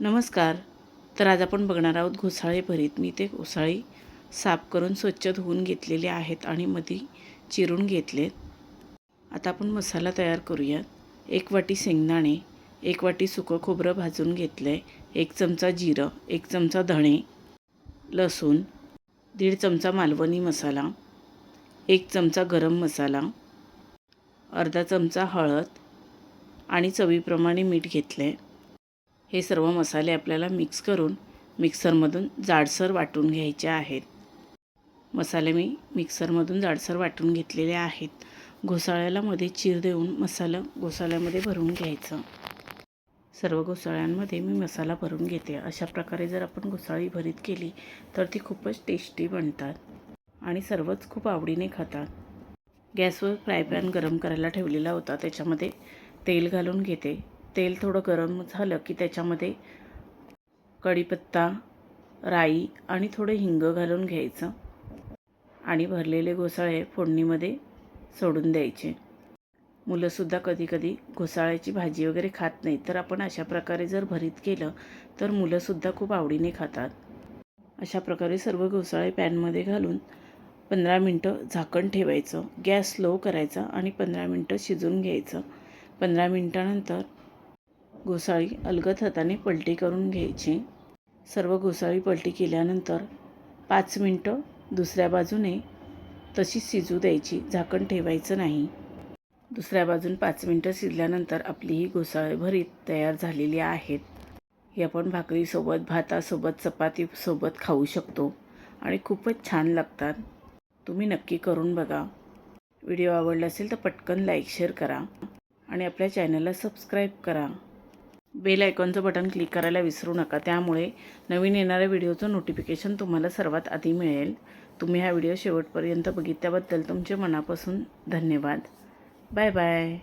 नमस्कार. तर आज आपण बघणार आहोत घोसाळे भरीत. मी ते घोसाळी साफ करून स्वच्छ धुवून घेतलेले आहेत आणि मध्ये चिरून घेतलेत. आता आपण मसाला तयार करूयात. एक वाटी शेंगदाणे एक वाटी सुकं खोबरं भाजून घेतलं आहे एक चमचा जिरं एक चमचा धणे लसूण दीड चमचा मालवणी मसाला एक चमचा गरम मसाला अर्धा चमचा हळद आणि चवीप्रमाणे मीठ घेतलं आहे हे सर्व मसाले आपल्याला मिक्स करून मिक्सरमधून जाडसर वाटून घ्यायचे आहेत. मसाले मी मिक्सरमधून जाडसर वाटून घेतलेले आहेत. घोसाळ्याला मध्ये चीर देऊन मसाला घोसाळ्यामध्ये भरून घ्यायचं. सर्व घोसाळ्यांमध्ये मी मसाला भरून घेते. अशा प्रकारे जर आपण घोसाळी भरीत केली तर ती खूपच टेस्टी बनतात आणि सर्वच खूप आवडीने खातात. गॅसवर फ्राय पॅन गरम करायला ठेवलेला होता. त्याच्यामध्ये तेल घालून घेते. तेल थोडं गरम झालं की त्याच्यामध्ये कढीपत्ता राई आणि थोडं हिंग घालून घ्यायचं. आणि भरलेले घोसाळे फोडणीमध्ये सोडून द्यायचे. मुलंसुद्धा कधीकधी घोसाळ्याची भाजी वगैरे खात नाही तर आपण अशा प्रकारे जर भरीत केलं तर मुलंसुद्धा खूप आवडीने खातात. अशा प्रकारे सर्व घोसाळे पॅनमध्ये घालून पंधरा मिनटं झाकण ठेवायचं. गॅस स्लो करायचा आणि पंधरा मिनटं शिजून घ्यायचं. पंधरा मिनटानंतर घोसाळी अलगद हाताने पलटी करून घ्यायची. सर्व घोसाळी पलटी केल्यानंतर पाच मिनटं दुसऱ्या बाजूने तशीच शिजू द्यायची झाकण ठेवायचं नाही. दुसऱ्या बाजून पाच मिनटं शिजल्यानंतर आपली ही घोसाळी भरीत तयार झालेली आहेत. ही आपण भाकरीसोबत भातासोबत चपातीसोबत खाऊ शकतो आणि खूपच छान लागतात. तुम्ही नक्की करून बघा. व्हिडिओ आवडला असेल तर पटकन लाईक शेअर करा आणि आपल्या चॅनलला सबस्क्राईब करा. बेल आयकॉनचं बटन क्लिक करायला विसरू नका. त्यामुळे नवीन येणाऱ्या व्हिडिओचं नोटिफिकेशन तुम्हाला सर्वात आधी मिळेल. तुम्ही हा व्हिडिओ शेवटपर्यंत बघितल्याबद्दल तुमचे मनापासून धन्यवाद. Bye bye